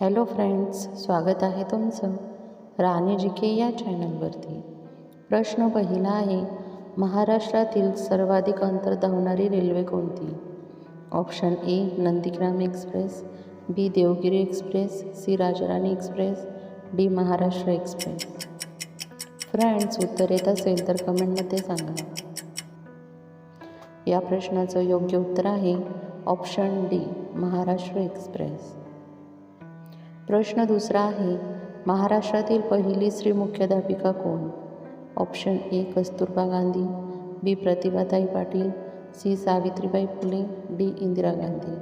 Hello friends स्वागत आहे तुमचं राणी जी के या चॅनलवरती. प्रश्न पहिला आहे महाराष्ट्रातील सर्वाधिक अंतर धावणारी रेल्वे कोणती? Option A Nandigram express B Devgiri express C Rajrani express D Maharashtra express. Friends उत्तर येत असेल तर कमेंटमध्ये सांगा. या प्रश्नाचं योग्य उत्तर आहे ऑप्शन डी महाराष्ट्र एक्सप्रेस. प्रश्न दुसरा आहे महाराष्ट्रातील पहिली स्त्री मुख्याध्यापिका कोण? Option A Kasturba Gandhi B Pratibhatai Patil C Savitribai Phule D Indira Gandhi.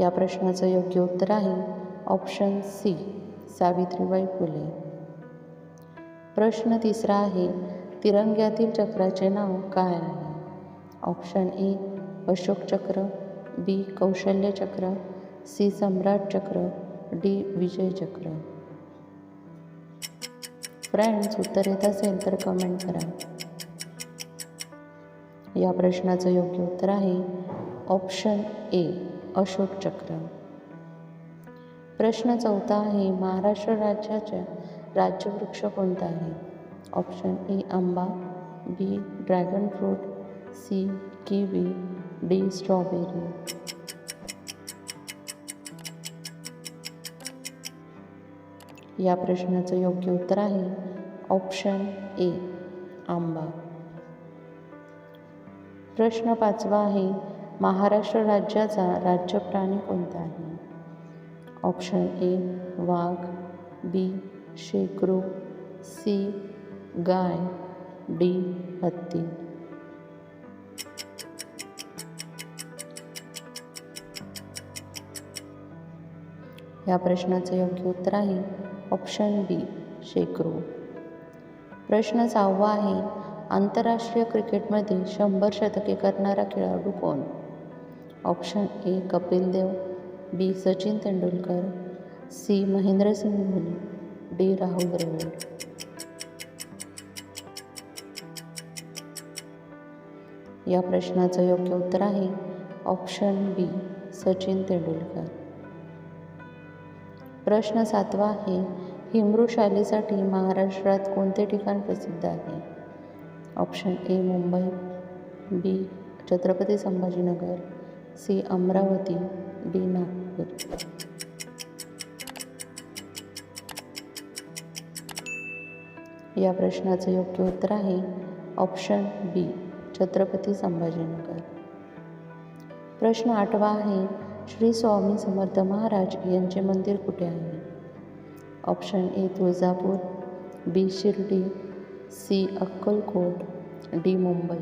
या प्रश्नाचं योग्य उत्तर आहे ऑप्शन सी सावित्रीबाई फुले. प्रश्न तिसरा आहे तिरंग्यातील चक्राचे नाव काय आहे? ऑप्शन ए अशोक चक्र बी. कौशल्य चक्र सी. सम्राट चक्र डी. विजय चक्र. फ्रेंड्स उत्तर येत असेल तर कमेंट करा. या प्रश्नाचं योग्य उत्तर आहे ऑप्शन ए अशोक चक्र. प्रश्न चौथा आहे महाराष्ट्र राज्याच्या राज्यवृक्ष कोणता आहे? ऑप्शन ए आंबा B dragon fruit C kiwi D strawberry या प्रश्नाचं योग्य उत्तर आहे ऑप्शन ए आंबा. प्रश्न पाचवा आहे महाराष्ट्र राज्याचा राज्य प्राणी कोणता आहे? ऑप्शन ए वाघ बी शेकरू सी गाय डी हत्ती. या प्रश्नाचं योग्य उत्तर आहे. ऑप्शन बी शेकरू प्रश्न सहावा आहे आंतरराष्ट्रीय क्रिकेटमध्ये शंभर शतके करणारा खेळाडू कोण? Option A Kapil Dev. B Sachin Tendulkar. C Mahendra Singh Dhoni. D Rahul Dravid. या प्रश्नाचं योग्य उत्तर आहे ऑप्शन बी सचिन तेंडुलकर. प्रश्न सातवा आहे हिमृशालीसाठी महाराष्ट्रात कोणते ठिकाण प्रसिद्ध आहे? Option A Mumbai B Chhatrapati Sambhajinagar C Amravati D Nagpur. या प्रश्नाचं योग्य उत्तर आहे ऑप्शन बी छत्रपती संभाजीनगर. प्रश्न आठवा आहे श्री स्वामी समर्थ महाराज यांचे मंदिर कुठे आहे? Option A Tuljapur B Shirdi C Akkalkot D Mumbai.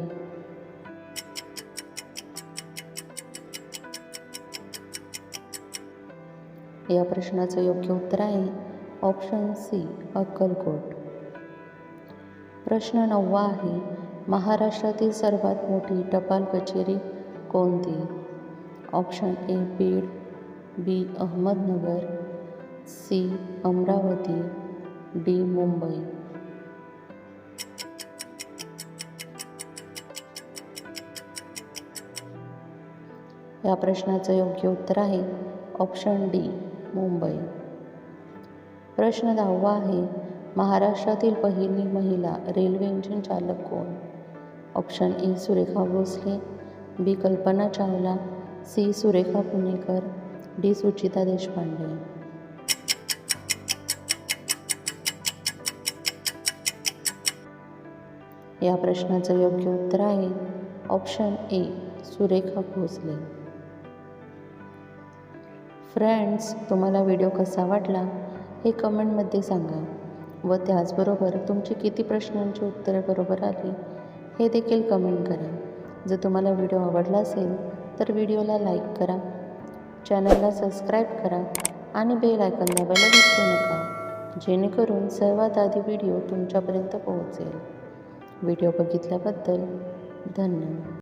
या प्रश्नाचं योग्य उत्तर आहे ऑप्शन सी अक्कलकोट. प्रश्न नववा आहे महाराष्ट्रातील सर्वात मोठी टपाल कचेरी कोणती? Option A Beed B Ahmednagar C Amravati D Mumbai. या प्रश्नाचं योग्य उत्तर आहे ऑप्शन डी मुंबई. प्रश्न दहावा आहे महाराष्ट्रातील पहिली महिला रेल्वे इंजिन चालक कोण? Option A Surekha Bhosale B Kalpana Chawla C. Surekha Punekar D. Suchita Deshpande. या प्रश्नाचं योग्य उत्तर आहे option A Surekha Bhosale. Friends तुम्हाला व्हिडिओ कसा वाटला हे कमेंटमध्ये सांगा. व त्याचबरोबर तुमची किती प्रश्नांची उत्तरे बरोबर आली हे देखील कमेंट करा. जर तुम्हाला व्हिडिओ आवडला असेल तर व्हिडिओला लाईक करा चॅनलला सबस्क्राईब करा आणि बेल आयकॉन दाबायला विसरू नका जेणेकरून सर्वात आधी व्हिडिओ तुमच्यापर्यंत पोहोचेल. व्हिडिओ बघितल्याबद्दल धन्यवाद.